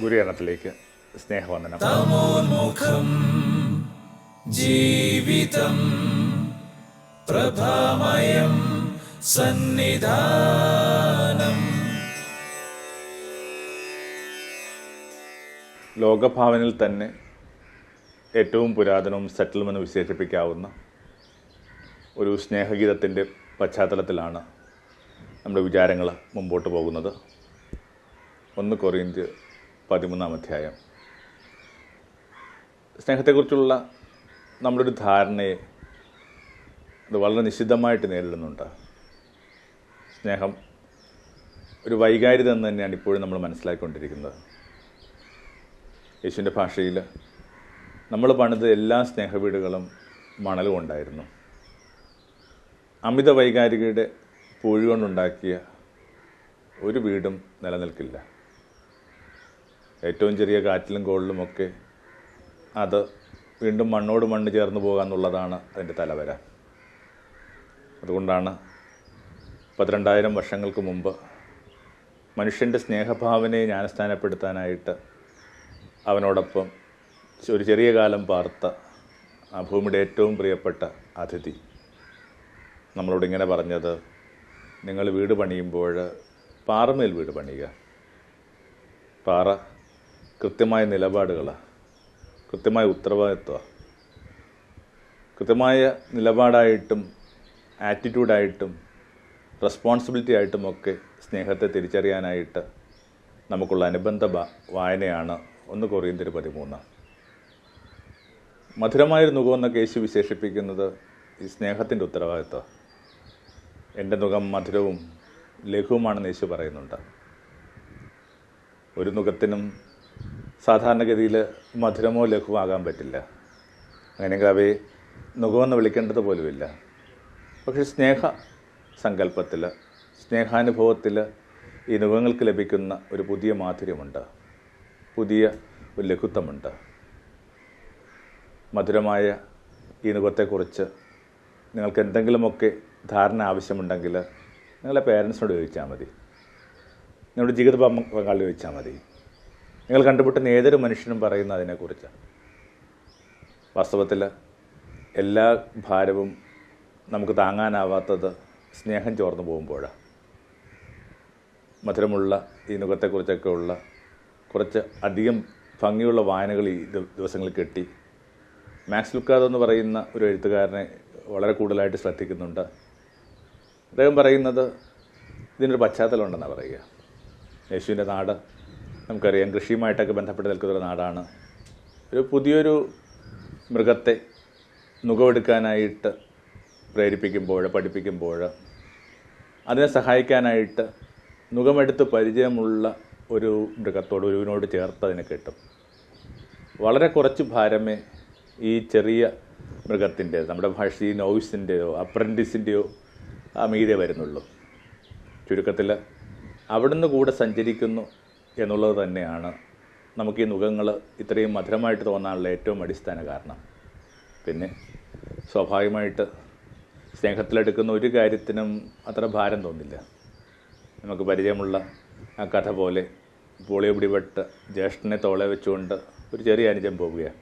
ഗുരുകരണത്തിലേക്ക് സ്നേഹവന്ദനം. തമോന്മുഖം ജീവിതം പ്രഭാമയം സന്നിധാനം. ലോകഭാവനിൽ തന്നെ ഏറ്റവും പുരാതനവും സെറ്റിൽമെന്ന് വിശേഷിപ്പിക്കാവുന്ന ഒരു സ്നേഹഗീതത്തിന്റെ പശ്ചാത്തലത്തിലാണ് നമ്മുടെ വിചാരങ്ങൾ മുമ്പോട്ട് പോകുന്നത്. ഒന്ന് കൊറിയന്ത് പതിമൂന്നാം അധ്യായം. സ്നേഹത്തെക്കുറിച്ചുള്ള നമ്മുടെ ഒരു ധാരണയെ അത് വളരെ നിശിതമായിട്ട് നേരിടുന്നുണ്ട്. സ്നേഹം ഒരു വൈകാരിത എന്ന് തന്നെയാണ് ഇപ്പോഴും നമ്മൾ മനസ്സിലാക്കിക്കൊണ്ടിരിക്കുന്നത് യേശുവിന്റെ ഭാഷയിൽ നമ്മൾ പണിത് എല്ലാ സ്നേഹവീടുകളും മണലും ഉണ്ടായിരുന്നു. അമിത വൈകാരികയുടെ പൂഴി കൊണ്ടുണ്ടാക്കിയ ഒരു വീടും നിലനിൽക്കില്ല. ഏറ്റവും ചെറിയ കാറ്റിലും കോളിലും ഒക്കെ അത് വീണ്ടും മണ്ണോട് മണ്ണ് ചേർന്ന് പോകുക എന്നുള്ളതാണ് അതിന്റെ തലവര. അതുകൊണ്ടാണ് പന്ത്രണ്ടായിരം വർഷങ്ങൾക്ക് മുമ്പ് മനുഷ്യന്റെ സ്നേഹഭാവനയെ ജ്ഞാനസ്ഥാനപ്പെടുത്താനായിട്ട് അവനോടൊപ്പം ഒരു ചെറിയ കാലം പാർത്ത ആ ഭൂമിയുടെ ഏറ്റവും പ്രിയപ്പെട്ട അതിഥി. നമ്മളോട് ഇങ്ങനെ പറഞ്ഞത് നിങ്ങൾ വീട് പണിയുമ്പോൾ പാറമേൽ വീട് പണിയുക. പാറ കൃത്യമായ നിലപാടുകളാണ് കൃത്യമായ ഉത്തരവാദിത്വമാണ് കൃത്യമായ നിലപാടായിട്ടും ആറ്റിറ്റ്യൂഡായിട്ടും റെസ്പോൺസിബിലിറ്റി ആയിട്ടുമൊക്കെ സ്നേഹത്തെ തിരിച്ചറിയാനായിട്ട് നമുക്കുള്ള അനുബന്ധ വായനയാണ് ഒന്ന് കൊറിയന്തിന് പതിമൂന്ന്. മധുരമായൊരു നുഖം എന്നൊക്കെ യേശു വിശേഷിപ്പിക്കുന്നത് ഈ സ്നേഹത്തിന്റെ ഉത്തരവാദിത്വം എന്റെ നുഖം മധുരവും ലഘുവുമാണെന്ന് യേശു പറയുന്നുണ്ട്. ഒരു നുഖത്തിനും സാധാരണഗതിയിൽ മധുരമോ ലഘുവാകാൻ പറ്റില്ല. അങ്ങനെയെങ്കിൽ അവയെ നുഖമെന്ന് വിളിക്കേണ്ടത് പോലുമില്ല. പക്ഷേ സ്നേഹ സങ്കല്പത്തിൽ സ്നേഹാനുഭവത്തിൽ ഈ നുഖങ്ങൾക്ക് ലഭിക്കുന്ന ഒരു പുതിയ മാധുര്യമുണ്ട്. പുതിയ ഒരു ലഘുത്വമുണ്ട്. മധുരമായ ഈ നുഖത്തെക്കുറിച്ച് നിങ്ങൾക്ക് എന്തെങ്കിലുമൊക്കെ ധാരണ ആവശ്യമുണ്ടെങ്കിൽ നിങ്ങളുടെ പേരൻസിനോട് ചോദിച്ചാൽ മതി. നിങ്ങളുടെ ജീവിത പങ്ക- പങ്കാളി ചോദിച്ചാൽ മതി. നിങ്ങൾ കണ്ടുപിട്ടുന്ന ഏതൊരു മനുഷ്യനും പറയുന്ന അതിനെക്കുറിച്ച് വാസ്തവത്തിൽ എല്ലാ ഭാരവും നമുക്ക് താങ്ങാനാവാത്തത് സ്നേഹം ചോർന്നു പോകുമ്പോഴാണ് മധുരമുള്ള ഈ നുഖത്തെക്കുറിച്ചൊക്കെ ഉള്ള കുറച്ച് അധികം ഭംഗിയുള്ള വായനകൾ ഈ ദിവസങ്ങളിൽ കെട്ടി. മാക്സ് ലുക്കാദ് എന്ന് പറയുന്ന ഒരു എഴുത്തുകാരനെ വളരെ കൂടുതലായിട്ട് ശ്രദ്ധിക്കുന്നുണ്ട്. അദ്ദേഹം പറയുന്നത് ഇതിനൊരു പശ്ചാത്തലം ഉണ്ടെന്നാണ് പറയുക. യേശുവിന്റെ നാട് നമുക്കറിയാം കൃഷിയുമായിട്ടൊക്കെ ബന്ധപ്പെട്ട് നിൽക്കുന്നൊരു നാടാണ്. ഒരു പുതിയൊരു മൃഗത്തെ മുഖമെടുക്കാനായിട്ട് പ്രേരിപ്പിക്കുമ്പോൾ പഠിപ്പിക്കുമ്പോൾ അതിനെ സഹായിക്കാനായിട്ട് നുകമെടുത്ത് പരിചയമുള്ള ഒരു മൃഗത്തോട് ഒരുവിനോട് ചേർത്ത് അതിനെ കിട്ടും. വളരെ കുറച്ച് ഭാരമേ ഈ ചെറിയ മൃഗത്തിന്റെ നമ്മുടെ ഭാഷയിൽ നോയിസിന്റെയോ അപ്രന്റിസിന്റെയോ വരുന്നുള്ളൂ. ചുരുക്കത്തിൽ അവിടുന്ന് കൂടെ സഞ്ചരിക്കുന്നു എന്നുള്ളത് തന്നെയാണ് നമുക്ക് ഈ നുഖങ്ങൾ ഇത്രയും മധുരമായിട്ട് തോന്നാനുള്ള ഏറ്റവും അടിസ്ഥാന കാരണം. പിന്നെ സ്വാഭാവികമായിട്ട് സ്നേഹത്തിലെടുക്കുന്ന ഒരു കാര്യത്തിനും അത്ര ഭാരം തോന്നില്ല. നമുക്ക് പരിചയമുള്ള ആ കഥ പോലെ പോളിയോ പിടിപെട്ട് ജ്യേഷ്ഠനെ തോളെ വെച്ചുകൊണ്ട് ഒരു ചെറിയ അനുജം പോവുകയാണ്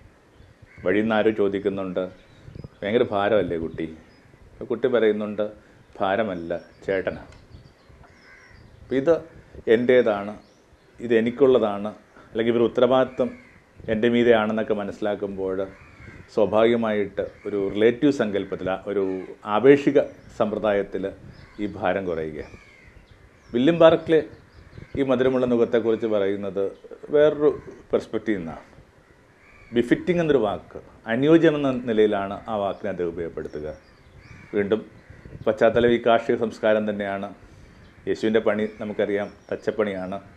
വഴിയിൽ നിന്ന് ആരോ ചോദിക്കുന്നുണ്ട് ഭയങ്കര ഭാരമല്ലേ കുട്ടി? കുട്ടി പറയുന്നുണ്ട് ഭാരമല്ല ചേട്ടനാണ് ഇത് എന്റേതാണ് ഇത് എനിക്കുള്ളതാണ് അല്ലെങ്കിൽ ഇവർ ഉത്തരവാദിത്വം എന്റെ മീതെയാണെന്നൊക്കെ മനസ്സിലാക്കുമ്പോൾ സ്വാഭാവികമായിട്ട് ഒരു റിലേറ്റീവ് സങ്കല്പത്തിൽ ഒരു ആപേക്ഷിക സമ്പ്രദായത്തിൽ ഈ ഭാരം കുറയുകയാണ് വില്യം ബാർക്ലെ ഈ മധുരമുള്ള മുഖത്തെക്കുറിച്ച് പറയുന്നത് വേറൊരു പെർസ്പെക്റ്റീവ് നിന്നാണ്. ബിഫിറ്റിംഗ് എന്നൊരു വാക്ക് അനുയോജ്യം എന്ന നിലയിലാണ് ആ വാക്കിനെ അദ്ദേഹം ഉപയോഗപ്പെടുത്തുക. വീണ്ടും പശ്ചാത്തലം ഈ കാർഷിക സംസ്കാരം തന്നെയാണ്. യേശുവിന്റെ പണി നമുക്കറിയാം തച്ചപ്പണിയാണ്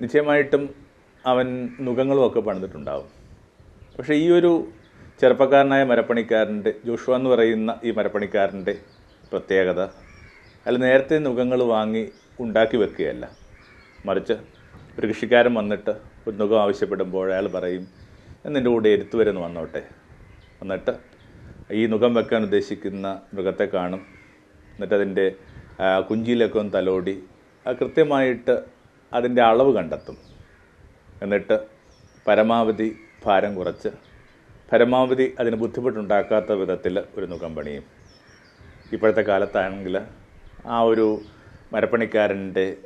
നിശ്ചയമായിട്ടും അവൻ നുഖങ്ങളുമൊക്കെ പണിതിട്ടുണ്ടാവും. പക്ഷേ ഈ ഒരു ചെറുപ്പക്കാരനായ മരപ്പണിക്കാരന്റെ ജോഷുവ എന്ന് പറയുന്ന ഈ മരപ്പണിക്കാരന്റെ പ്രത്യേകത അല്ല നേരത്തെ നുഖങ്ങൾ വാങ്ങി ഉണ്ടാക്കി വെക്കുകയല്ല. മറിച്ച് ഒരു കൃഷിക്കാരൻ വന്നിട്ട് ഒരു നുഖം ആവശ്യപ്പെടുമ്പോൾ അയാൾ പറയും നിന്റെ കൂടെ എരുത്ത് വരെ വന്നോട്ടെ. വന്നിട്ട് ഈ നുഖം വെക്കാൻ ഉദ്ദേശിക്കുന്ന മൃഗത്തെ കാണും. എന്നിട്ട് അതിന്റെ കുഞ്ചിയിലൊക്കെ ഒന്ന് തലോടി കൃത്യമായിട്ട് അതിന്റെ അളവ് കണ്ടെത്തും. എന്നിട്ട് പരമാവധി ഭാരം കുറച്ച് പരമാവധി അതിന് ബുദ്ധിമുട്ടുണ്ടാക്കാത്ത വിധത്തിൽ ഒരു നുഖം പണിയും. ഇപ്പോഴത്തെ കാലത്താണെങ്കിൽ ആ ഒരു മരപ്പണിക്കാരന്റെ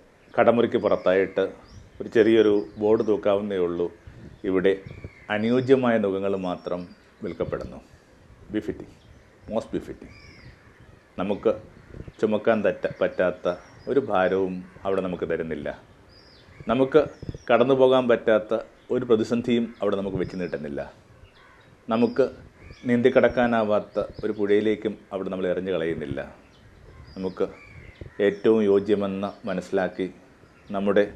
കടമുറിക്ക് പുറത്തായിട്ട് ഒരു ചെറിയൊരു ബോർഡ് തൂക്കാവുന്നേ ഉള്ളൂ. ഇവിടെ അനുയോജ്യമായ നുഖങ്ങൾ മാത്രം വിൽക്കപ്പെടുന്നു. Befitting most befitting. നമുക്ക് ചുമക്കാൻ തറ്റ പറ്റാത്ത ഒരു ഭാരവും അവിടെ നമുക്ക് തരുന്നില്ല. നമുക്ക് കടന്നു പോകാൻ പറ്റാത്ത ഒരു പ്രതിസന്ധിയും അവിടെ നമുക്ക് വെച്ച് നീട്ടുന്നില്ല. നമുക്ക് നീന്തിക്കടക്കാനാവാത്ത ഒരു പുഴയിലേക്കും അവിടെ നമ്മൾ എറിഞ്ഞു കളയുന്നില്ല. നമുക്ക് ഏറ്റവും യോജ്യമെന്ന് മനസ്സിലാക്കി നമ്മുടെ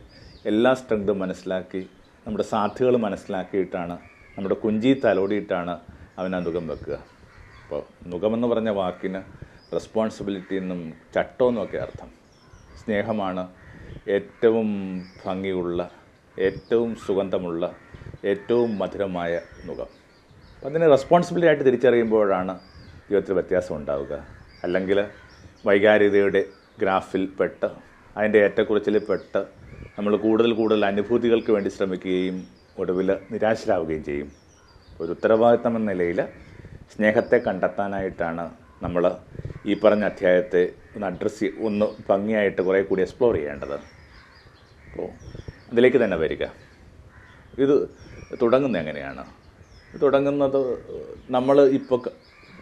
എല്ലാ സ്ട്രെങ്തും മനസ്സിലാക്കി നമ്മുടെ സാധ്യതകൾ മനസ്സിലാക്കിയിട്ടാണ് നമ്മുടെ കുഞ്ചി തലോടിയിട്ടാണ് അവനാ നുഖം വെക്കുക. അപ്പോൾ നുഖമെന്ന് പറഞ്ഞ വാക്കിന് റെസ്പോൺസിബിലിറ്റി എന്നും ചട്ടമെന്നൊക്കെ അർത്ഥം. സ്നേഹമാണ് ഏറ്റവും ഭംഗിയുള്ള ഏറ്റവും സുഗന്ധമുള്ള ഏറ്റവും മധുരമായ മുഖം. അപ്പം അതിനെ റെസ്പോൺസിബിലിറ്റി ആയിട്ട് തിരിച്ചറിയുമ്പോഴാണ് ജീവിതത്തിൽ വ്യത്യാസം ഉണ്ടാവുക. അല്ലെങ്കിൽ വൈകാരികതയുടെ ഗ്രാഫിൽ പെട്ട് അതിന്റെ ഏറ്റക്കുറച്ചിൽ പെട്ട് നമ്മൾ കൂടുതൽ കൂടുതൽ അനുഭൂതികൾക്ക് വേണ്ടി ശ്രമിക്കുകയും ഒടുവിൽ നിരാശരാവുകയും ചെയ്യും. ഒരു ഉത്തരവാദിത്തം എന്ന നിലയിൽ സ്നേഹത്തെ കണ്ടെത്താനായിട്ടാണ് നമ്മൾ ഈ പറഞ്ഞ അധ്യായത്തെ ഒന്ന് അഡ്രസ്സ് ഒന്ന് ഭംഗിയായിട്ട് കുറേ കൂടി എക്സ്പ്ലോർ ചെയ്യേണ്ടത്. അപ്പോൾ അതിലേക്ക് തന്നെ വരിക. ഇത് തുടങ്ങുന്നത് എങ്ങനെയാണ്? തുടങ്ങുന്നത് നമ്മൾ ഇപ്പോൾ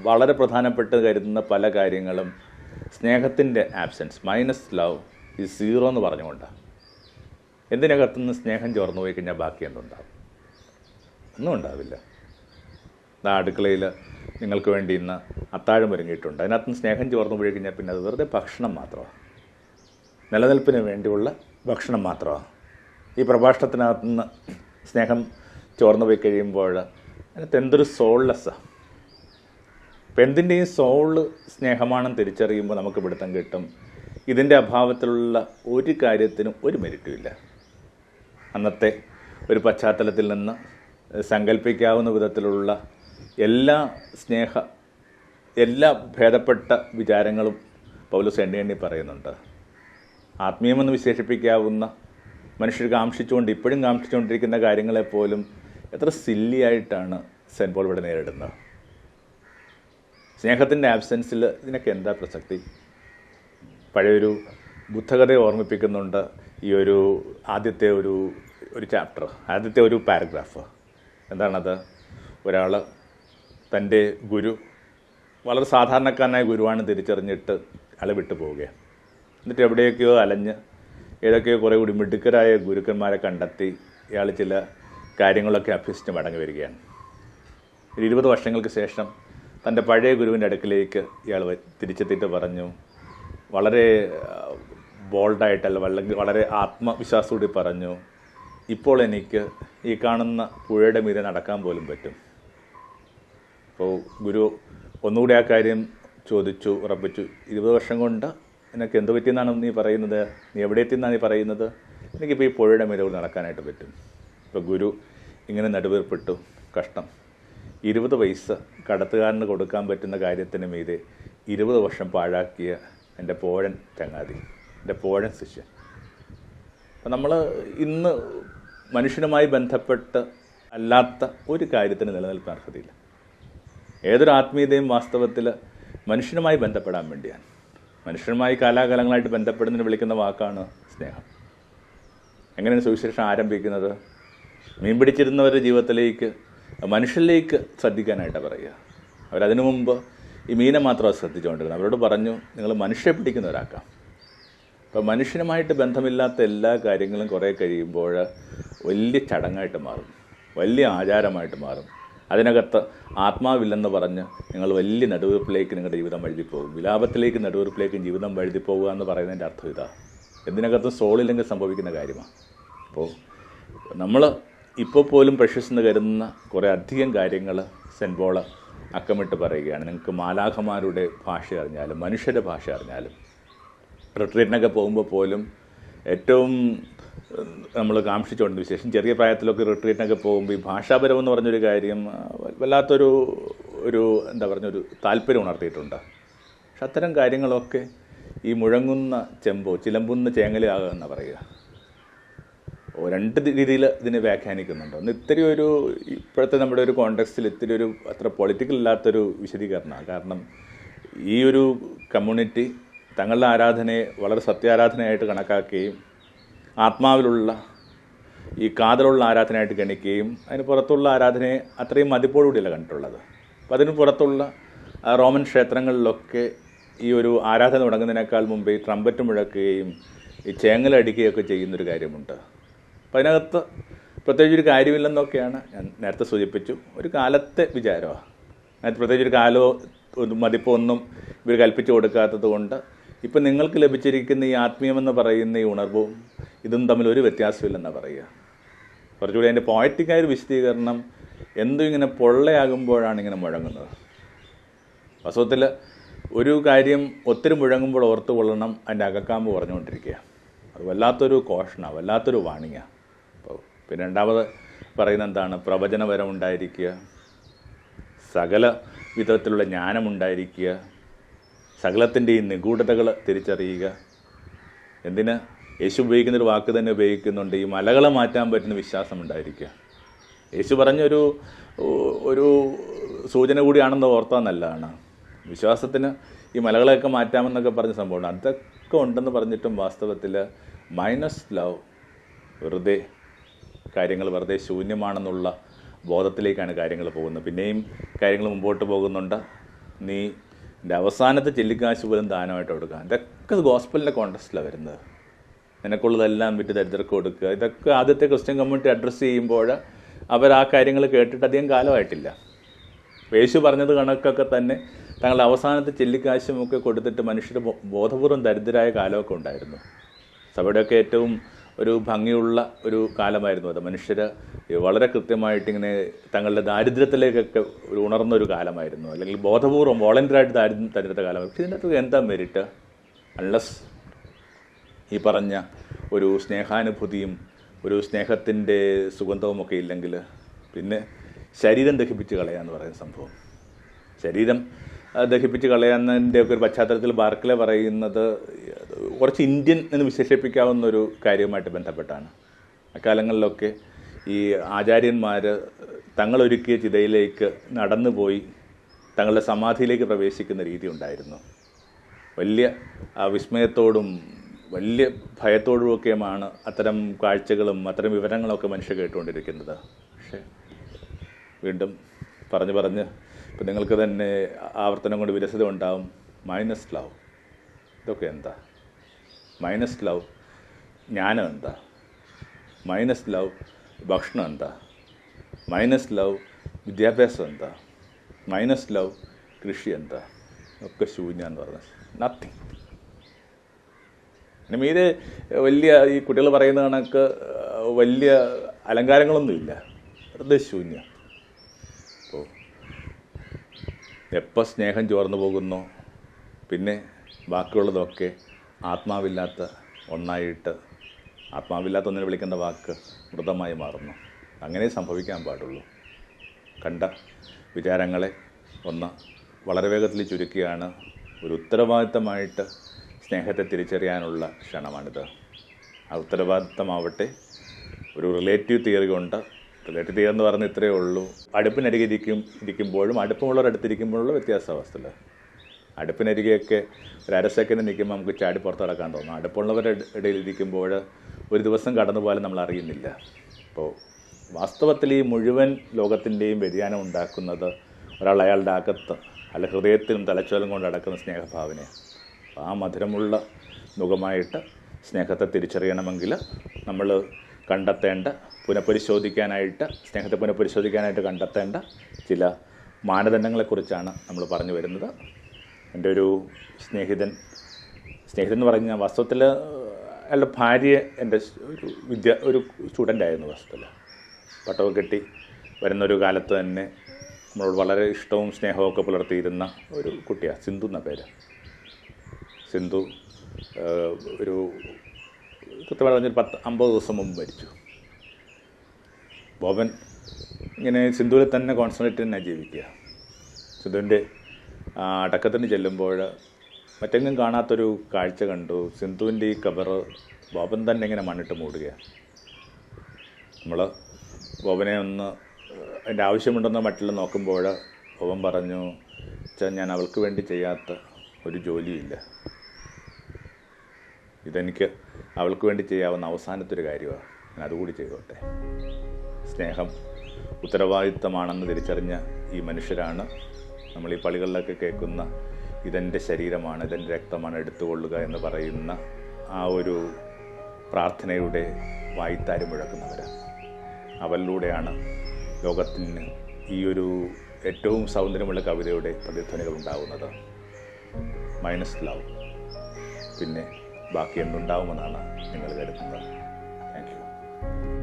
വളരെ പ്രധാനപ്പെട്ട് കരുതുന്ന പല കാര്യങ്ങളും സ്നേഹത്തിന്റെ ആബ്സെൻസ് മൈനസ് ലവ് ഈ സീറോ എന്ന് പറഞ്ഞുകൊണ്ടാണ് എന്തിനകത്തുനിന്ന് സ്നേഹം ചോർന്നു പോയി കഴിഞ്ഞാൽ ബാക്കി എന്തുണ്ടാവും? ഒന്നും ഉണ്ടാവില്ല. ആ അടുക്കളയിൽ നിങ്ങൾക്ക് വേണ്ടി ഇന്ന് അത്താഴം ഒരുങ്ങിയിട്ടുണ്ട്. അതിനകത്ത് സ്നേഹം ചോർന്നു പോയി കഴിഞ്ഞാൽ പിന്നെ അത് വെറുതെ ഭക്ഷണം മാത്രമാണ്. നിലനിൽപ്പിന് വേണ്ടിയുള്ള ഭക്ഷണം മാത്രമാണ് ഈ പ്രഭാഷണത്തിനകത്ത് നിന്ന് സ്നേഹം ചോർന്നു പോയി കഴിയുമ്പോൾ അതിനകത്ത് എന്തൊരു സോൾലെസ്സാണ് എന്തിന്റെയും സോൾ സ്നേഹമാണെന്ന് തിരിച്ചറിയുമ്പോൾ നമുക്ക് പിടുത്തം കിട്ടും. ഇതിന്റെ അഭാവത്തിലുള്ള ഒരു കാര്യത്തിനും ഒരു മെരിറ്റുമില്ല അന്നത്തെ ഒരു പശ്ചാത്തലത്തിൽ നിന്ന് സങ്കല്പിക്കാവുന്ന വിധത്തിലുള്ള എല്ലാ സ്നേഹ എല്ലാ ഭേദപ്പെട്ട വിചാരങ്ങളും പൗലോസ് എണ്ണി എണ്ണി പറയുന്നുണ്ട്. ആത്മീയമെന്ന് വിശേഷിപ്പിക്കാവുന്ന മനുഷ്യർ കാംക്ഷിച്ചുകൊണ്ട് ഇപ്പോഴും കാംക്ഷിച്ചുകൊണ്ടിരിക്കുന്ന കാര്യങ്ങളെപ്പോലും എത്ര സില്ലിയായിട്ടാണ് സെന്റ് പോൾ ഇവിടെ നേരിടുന്നത്. സ്നേഹത്തിന്റെ ആബ്സെൻസിൽ ഇതിനൊക്കെ എന്താ പ്രസക്തി? പഴയൊരു ബുദ്ധകഥയെ ഓർമ്മിപ്പിക്കുന്നുണ്ട് ഈ ഒരു ആദ്യത്തെ ഒരു ഒരു ചാപ്റ്റർ ആദ്യത്തെ ഒരു പാരഗ്രാഫ്. എന്താണത്? ഒരാൾ തന്റെ ഗുരു വളരെ സാധാരണക്കാരനായ ഗുരുവാണ് തിരിച്ചറിഞ്ഞിട്ട് അയാൾ വിട്ടു പോവുകയാണ് എന്നിട്ട് എവിടെയൊക്കെയോ അലഞ്ഞ് ഏതൊക്കെയോ കുറേ കൂടി മിടുക്കരായ ഗുരുക്കന്മാരെ കണ്ടെത്തി ഇയാൾ ചില കാര്യങ്ങളൊക്കെ അഭ്യസിച്ച് മടങ്ങി വരികയാണ്. ഒരു ഇരുപത് വർഷങ്ങൾക്ക് ശേഷം തന്റെ പഴയ ഗുരുവിന്റെ അടുക്കിലേക്ക് ഇയാൾ തിരിച്ചെത്തിയിട്ട് പറഞ്ഞു വളരെ ബോൾഡായിട്ടല്ല അല്ലെങ്കിൽ വളരെ ആത്മവിശ്വാസത്തോടെ പറഞ്ഞു ഇപ്പോൾ എനിക്ക് ഈ കാണുന്ന പുഴയുടെ മീതെ നടക്കാൻ പോലും പറ്റും. അപ്പോൾ ഗുരു ഒന്നുകൂടി ആ കാര്യം ചോദിച്ചു ഉറപ്പിച്ചു. ഇരുപത് വർഷം കൊണ്ട് നിനക്ക് എന്ത് പറ്റിയെന്നാണ് നീ പറയുന്നത്? നീ എവിടെ എത്തിയെന്നാണ് നീ പറയുന്നത്? എനിക്കിപ്പോൾ ഈ പുഴയുടെ മേലെ കൂടി നടക്കാനായിട്ട് പറ്റും. ഇപ്പോൾ ഗുരു ഇങ്ങനെ നടുവേർപ്പെട്ടു. കഷ്ടം. ഇരുപത് പൈസ കടത്തുകാരന് കൊടുക്കാൻ പറ്റുന്ന കാര്യത്തിന് മീതെ ഇരുപത് വർഷം പാഴാക്കിയ എന്റെ പോഴൻ ചങ്ങാതി എന്റെ പോഴൻ ശിഷ്യൻ. അപ്പം നമ്മൾ ഇന്ന് മനുഷ്യനുമായി ബന്ധപ്പെട്ട് അല്ലാത്ത ഒരു കാര്യത്തിന് നിലനിൽക്കാൻ അർഹതയില്ല. ഏതൊരു ആത്മീയതയും വാസ്തവത്തിൽ മനുഷ്യനുമായി ബന്ധപ്പെടാൻ വേണ്ടിയാണ്. മനുഷ്യനുമായി കാലാകാലങ്ങളായിട്ട് ബന്ധപ്പെടുന്നതിന് വിളിക്കുന്ന വാക്കാണ് സ്നേഹം. എങ്ങനെയാണ് സുവിശേഷം ആരംഭിക്കുന്നത്? മീൻ പിടിച്ചിരുന്നവരുടെ ജീവിതത്തിലേക്ക് മനുഷ്യരിലേക്ക് ശ്രദ്ധിക്കാനായിട്ട് പറയുക. അവരതിനു മുമ്പ് ഈ മീനെ മാത്രമാണ് ശ്രദ്ധിച്ചുകൊണ്ടിരുന്നത്. അവരോട് പറഞ്ഞു നിങ്ങൾ മനുഷ്യരെ പിടിക്കുന്നവരാക്കാം. അപ്പോൾ മനുഷ്യനുമായിട്ട് ബന്ധമില്ലാത്ത എല്ലാ കാര്യങ്ങളും കുറേ കഴിയുമ്പോൾ വലിയ ചടങ്ങായിട്ട് മാറും വലിയ ആചാരമായിട്ട് മാറും. അതിനകത്ത് ആത്മാവില്ലെന്ന് പറഞ്ഞ് നിങ്ങൾ വലിയ നടുവെപ്പിലേക്ക് നിങ്ങളുടെ ജീവിതം വഴുതി പോകും വിലാപത്തിലേക്ക് നടുവീർപ്പിലേക്ക് ജീവിതം വഴുതി പോകുക എന്ന് പറയുന്നതിന്റെ അർത്ഥം ഇതാ. എന്തിനകത്തും സോളില്ലെങ്കിൽ സംഭവിക്കുന്ന കാര്യമാണ് അപ്പോൾ നമ്മൾ ഇപ്പോൾ പോലും പ്രഷ്യസ് എന്ന് കരുതുന്ന കുറേ അധികം കാര്യങ്ങൾ സെന്റ് പോൾ അക്കമിട്ട് പറയുകയാണ്. നിങ്ങൾക്ക് മാലാഖമാരുടെ ഭാഷ അറിഞ്ഞാലും മനുഷ്യരുടെ ഭാഷ അറിഞ്ഞാലും റിട്രീറ്റിനൊക്കെ പോകുമ്പോൾ പോലും ഏറ്റവും നമ്മൾ കാക്ഷിച്ചുകൊണ്ട് വിശേഷം. ചെറിയ പ്രായത്തിലൊക്കെ റിട്രീറ്റിനൊക്കെ പോകുമ്പോൾ ഈ ഭാഷാപരം എന്ന് പറഞ്ഞൊരു കാര്യം വല്ലാത്തൊരു ഒരു എന്താ പറഞ്ഞൊരു താല്പര്യം ഉണർത്തിയിട്ടുണ്ട്. പക്ഷെ അത്തരം കാര്യങ്ങളൊക്കെ ഈ മുഴങ്ങുന്ന ചെമ്പോ ചിലമ്പുന്ന ചേങ്ങലാകുക എന്നാണ് പറയുക. ഓ, രണ്ട് രീതിയിൽ ഇതിനെ വ്യാഖ്യാനിക്കുന്നുണ്ട്. ഒന്ന് ഇത്തിരി ഒരു ഇപ്പോഴത്തെ നമ്മുടെ ഒരു കോണ്ടെക്സ്റ്റിൽ ഇത്തിരി ഒരു അത്ര പൊളിറ്റിക്കൽ ഇല്ലാത്തൊരു വിശദീകരണമാണ്. കാരണം ഈ ഒരു കമ്മ്യൂണിറ്റി തങ്ങളുടെ ആരാധനയെ വളരെ സത്യാരാധനയായിട്ട് കണക്കാക്കുകയും ആത്മാവിലുള്ള ഈ കാതലുള്ള ആരാധനയായിട്ട് ഗണിക്കുകയും അതിന് പുറത്തുള്ള ആരാധനയെ അത്രയും മതിപ്പോടുകൂടിയല്ല കണ്ടിട്ടുള്ളത്. അപ്പോൾ അതിന് പുറത്തുള്ള റോമൻ ക്ഷേത്രങ്ങളിലൊക്കെ ഈ ഒരു ആരാധന തുടങ്ങുന്നതിനേക്കാൾ മുമ്പ് ഈ ട്രംപറ്റ് മുഴക്കുകയും ഈ ചേങ്ങലടിക്കുകയൊക്കെ ചെയ്യുന്നൊരു കാര്യമുണ്ട്. അപ്പം അതിനകത്ത് പ്രത്യേകിച്ച് ഒരു കാര്യമില്ലെന്നൊക്കെയാണ് ഞാൻ നേരത്തെ സൂചിപ്പിച്ചു. ഒരു കാലത്തെ വിചാരമാണ് അതിന് പ്രത്യേകിച്ച് ഒരു കാലമോ ഒരു മതിപ്പോ ഒന്നും ഇവർ കൽപ്പിച്ചു കൊടുക്കാത്തത് കൊണ്ട് ഇപ്പം നിങ്ങൾക്ക് ലഭിച്ചിരിക്കുന്ന ഈ ആത്മീയമെന്ന് പറയുന്ന ഈ ഉണർവും ഇതും തമ്മിൽ ഒരു വ്യത്യാസമില്ലെന്നാണ് പറയുക. കുറച്ചുകൂടി അതിന്റെ പോയറ്റിക്കായ ഒരു വിശദീകരണം എന്തും ഇങ്ങനെ പൊള്ളയാകുമ്പോഴാണ് ഇങ്ങനെ മുഴങ്ങുന്നത്. വാസ്തവത്തിൽ ഒരു കാര്യം ഒത്തിരി മുഴങ്ങുമ്പോൾ ഓർത്ത് കൊള്ളണം അതിന്റെ അകക്കാമ്പ് പറഞ്ഞുകൊണ്ടിരിക്കുക. അത് വല്ലാത്തൊരു കോഷണമാണ് വല്ലാത്തൊരു വാണിങ്ങാണ് അപ്പോൾ പിന്നെ രണ്ടാമത് പറയുന്ന എന്താണ്? പ്രവചനപരം ഉണ്ടായിരിക്കുക. സകല വിധത്തിലുള്ള ജ്ഞാനമുണ്ടായിരിക്കുക സകലത്തിന്റെ ഈ നിഗൂഢതകൾ തിരിച്ചറിയുക. എന്തിന്? യേശു ഉപയോഗിക്കുന്ന ഒരു വാക്ക് തന്നെ ഉപയോഗിക്കുന്നുണ്ട്. ഈ മലകളെ മാറ്റാൻ പറ്റുന്ന വിശ്വാസം ഉണ്ടായിരിക്കുക. യേശു പറഞ്ഞൊരു ഒരു സൂചന കൂടിയാണെന്ന് ഓർത്താൽ നല്ലതാണ്. വിശ്വാസത്തിന് ഈ മലകളെയൊക്കെ മാറ്റാമെന്നൊക്കെ പറഞ്ഞ സംഭവമാണ്. അതൊക്കെ ഉണ്ടെന്ന് പറഞ്ഞിട്ടും വാസ്തവത്തിൽ മൈനസ് ലവ് വെറുതെ കാര്യങ്ങൾ വെറുതെ ശൂന്യമാണെന്നുള്ള ബോധത്തിലേക്കാണ് കാര്യങ്ങൾ പോകുന്നത്. പിന്നെയും കാര്യങ്ങൾ മുമ്പോട്ട് പോകുന്നുണ്ട്. നീ എന്റെ അവസാനത്തെ ചെല്ലിക്കാശ് പോലും ദാനമായിട്ട് കൊടുക്കുക. ഇതൊക്കെ ഗോസ്പലിന്റെ കോണ്ടസ്റ്റിലാണ് വരുന്നത്. നിനക്കുള്ളതെല്ലാം വിറ്റ് ദരിദ്രർക്ക് കൊടുക്കുക. ഇതൊക്കെ ആദ്യത്തെ ക്രിസ്ത്യൻ കമ്മ്യൂണിറ്റി അഡ്രസ്സ് ചെയ്യുമ്പോൾ അവർ ആ കാര്യങ്ങൾ കേട്ടിട്ട് അധികം കാലമായിട്ടില്ല. യേശു പറഞ്ഞത് കണക്കൊക്കെ തന്നെ തങ്ങൾ അവസാനത്തെ ചെല്ലിക്കാശുമൊക്കെ കൊടുത്തിട്ട് മനുഷ്യർ ബോധപൂർവം ദരിദ്രരായ കാലമൊക്കെ ഉണ്ടായിരുന്നു. സഭയുടെയൊക്കെ ഏറ്റവും ഒരു ഭംഗിയുള്ള ഒരു കാലമായിരുന്നു അത്. മനുഷ്യർ വളരെ കൃത്യമായിട്ട് ഇങ്ങനെ തങ്ങളുടെ ദാരിദ്ര്യത്തിലേക്കൊക്കെ ഒരു ഉണർന്ന ഒരു കാലമായിരുന്നു. അല്ലെങ്കിൽ ബോധപൂർവം വോളണ്ടറായിട്ട് ദാരിദ്ര്യം തരുന്ന കാലമായിരുന്നു. പക്ഷേ ഇതിന്റെ അകത്ത് എന്താ മെരിറ്റ് അൺലസ് ഈ പറഞ്ഞ ഒരു സ്നേഹാനുഭൂതിയും ഒരു സ്നേഹത്തിന്റെ സുഗന്ധവുമൊക്കെ ഇല്ലെങ്കിൽ പിന്നെ ശരീരം ദഹിപ്പിച്ച് കളയാന്ന് പറയുന്ന സംഭവം. ശരീരം ദഹിപ്പിച്ച് കളയാന്നതിന്റെ ഒക്കെ ഒരു പശ്ചാത്തലത്തിൽ ബാർക്കിലെ പറയുന്നത് കുറച്ച് ഇന്ത്യൻ എന്ന് വിശേഷിപ്പിക്കാവുന്ന ഒരു കാര്യവുമായിട്ട് ബന്ധപ്പെട്ടാണ്. അക്കാലങ്ങളിലൊക്കെ ഈ ആചാര്യന്മാർ തങ്ങളൊരുക്കിയ ചിതയിലേക്ക് നടന്നുപോയി തങ്ങളുടെ സമാധിയിലേക്ക് പ്രവേശിക്കുന്ന രീതി ഉണ്ടായിരുന്നു. വലിയ വിസ്മയത്തോടും വലിയ ഭയത്തോടുമൊക്കെയുമാണ് അത്തരം കാഴ്ചകളും അത്തരം വിവരങ്ങളൊക്കെ മനുഷ്യർ കേട്ടുകൊണ്ടിരിക്കുന്നത്. പക്ഷേ വീണ്ടും പറഞ്ഞ് പറഞ്ഞ് ഇപ്പം നിങ്ങൾക്ക് തന്നെ ആവർത്തനം കൊണ്ട് വിരസത ഉണ്ടാവും. മൈനസ് ലവ് ഇതൊക്കെ എന്താ? മൈനസ് ലവ് ജ്ഞാനം എന്താ? മൈനസ് ലവ് ഭക്ഷണം എന്താ? മൈനസ് ലവ് വിദ്യാഭ്യാസം എന്താ? മൈനസ് ലവ് കൃഷി എന്താ? ഒക്കെ ശൂന്യ എന്ന് പറഞ്ഞത് നത്തിങ് പിന്നെ മീതെ വലിയ ഈ കുട്ടികൾ പറയുന്ന കണക്ക് വലിയ അലങ്കാരങ്ങളൊന്നുമില്ല ഇല്ല. ശൂന്യ. അപ്പോൾ എപ്പോൾ സ്നേഹം ചോർന്നു പോകുന്നോ പിന്നെ ബാക്കിയുള്ളതൊക്കെ ആത്മാവില്ലാത്ത ഒന്നായിട്ട് ആത്മാവില്ലാത്ത ഒന്നിനെ വിളിക്കേണ്ട വാക്ക് മൃതമായി മാറുന്നു. അങ്ങനെ സംഭവിക്കാൻ പാടുള്ളൂ. കണ്ട വിചാരങ്ങളെ ഒന്ന് വളരെ വേഗത്തിൽ ചുരുക്കിയാണ്. ഒരു ഉത്തരവാദിത്തമായിട്ട് സ്നേഹത്തെ തിരിച്ചറിയാനുള്ള ക്ഷണമാണിത്. ആ ഉത്തരവാദിത്തമാവട്ടെ. ഒരു റിലേറ്റീവ് തിയറി കൊണ്ട്. റിലേറ്റീവ് തിയറി എന്ന് പറഞ്ഞാൽ ഇത്രയേ ഉള്ളൂ. അടുപ്പിനരികെ ഇരിക്കും ഇരിക്കുമ്പോഴും അടുപ്പമുള്ളവർ അടുത്തിരിക്കുമ്പോഴുള്ള വ്യത്യാസവസ്ഥയിൽ അടുപ്പിനരികെയൊക്കെ ഒരു അര സെക്കൻഡ് നിൽക്കുമ്പോൾ നമുക്ക് ചാടി പുറത്ത് കിടക്കാൻ തോന്നും. അടുപ്പുള്ളവരുടെ ഇടയിൽ ഇരിക്കുമ്പോൾ ഒരു ദിവസം കടന്നു പോലും നമ്മൾ അറിയുന്നില്ല. അപ്പോൾ വാസ്തവത്തിൽ ഈ മുഴുവൻ ലോകത്തിന്റെയും വ്യതിയാനം ഉണ്ടാക്കുന്നത് ഒരാൾ അയാളുടെ അകത്ത് അല്ല ഹൃദയത്തിനും തലച്ചോലും കൊണ്ട് അടക്കുന്ന സ്നേഹഭാവനയാണ്. ആ മധുരമുള്ള മുഖമായിട്ട് സ്നേഹത്തെ തിരിച്ചറിയണമെങ്കിൽ നമ്മൾ കണ്ടെത്തേണ്ട പുനഃപരിശോധിക്കാനായിട്ട് സ്നേഹത്തെ പുനഃപരിശോധിക്കാനായിട്ട് കണ്ടെത്തേണ്ട ചില മാനദണ്ഡങ്ങളെക്കുറിച്ചാണ് നമ്മൾ പറഞ്ഞു വരുന്നത്. എന്റെ ഒരു സ്നേഹിതൻ സ്നേഹിതൻ എന്ന് പറഞ്ഞാൽ വാസ്തവത്തിൽ അയാളുടെ ഭാര്യ എന്റെ ഒരു വിദ്യ ഒരു സ്റ്റുഡന്റ് ആയിരുന്നു വാസ്തവത്തിൽ. പട്ടമൊക്കെ കെട്ടി വരുന്നൊരു കാലത്ത് തന്നെ നമ്മളോട് വളരെ ഇഷ്ടവും സ്നേഹവും ഒക്കെ പുലർത്തിയിരുന്ന ഒരു കുട്ടിയാണ് സിന്ധു എന്ന പേര്. സിന്ധു ഒരു കൃത്യമായി പറഞ്ഞൊരു പത്ത് അമ്പത് ദിവസം മുമ്പ് മരിച്ചു. ബോബൻ ഇങ്ങനെ സിന്ധുവിൽ തന്നെ കോൺസെൻട്രേറ്റ് തന്നെ ജീവിക്കുക. സിന്ധുവിന്റെ അടക്കത്തിന് ചെല്ലുമ്പോൾ മറ്റെങ്ങും കാണാത്തൊരു കാഴ്ച കണ്ടു. സിന്ധുവിന്റെ ഈ കബറ് ബോബൻ തന്നെ ഇങ്ങനെ മണ്ണിട്ട് മൂടുക നമ്മൾ ബോബനെ ഒന്ന് അതിന്റെ ആവശ്യമുണ്ടെന്ന് മട്ടിൽ നോക്കുമ്പോൾ ബോബൻ പറഞ്ഞു "അച്ഛാ, ഞാൻ അവൾക്ക് വേണ്ടി ചെയ്യാത്ത ഒരു ജോലിയില്ല. ഇതെനിക്ക് അവൾക്ക് വേണ്ടി ചെയ്യാവുന്ന അവസാനത്തെ ഒരു കാര്യമാണ്. ഞാൻ അതുകൂടി ചെയ്തോട്ടെ. സ്നേഹം ഉത്തരവാദിത്തമാണെന്ന് തിരിച്ചറിഞ്ഞ ഈ മനുഷ്യരാണ് നമ്മൾ ഈ പള്ളികളിലൊക്കെ കേൾക്കുന്ന ഇതെന്റെ ശരീരമാണ് ഇതെന്റെ രക്തമാണ് എടുത്തുകൊള്ളുക എന്ന് പറയുന്ന ആ ഒരു പ്രാർത്ഥനയുടെ വായിത്താരം മുഴക്കുന്നവർ അവരിലൂടെയാണ് ലോകത്തിന് ഈ ഒരു ഏറ്റവും സൗന്ദര്യമുള്ള കവിതയുടെ പ്രതിധ്വനികൾ ഉണ്ടാകുന്നത് മൈനസ് ലവ് പിന്നെ ബാക്കി എന്തുണ്ടാവുമെന്നാണ് നിങ്ങൾ കരുതുന്നത്. Thank you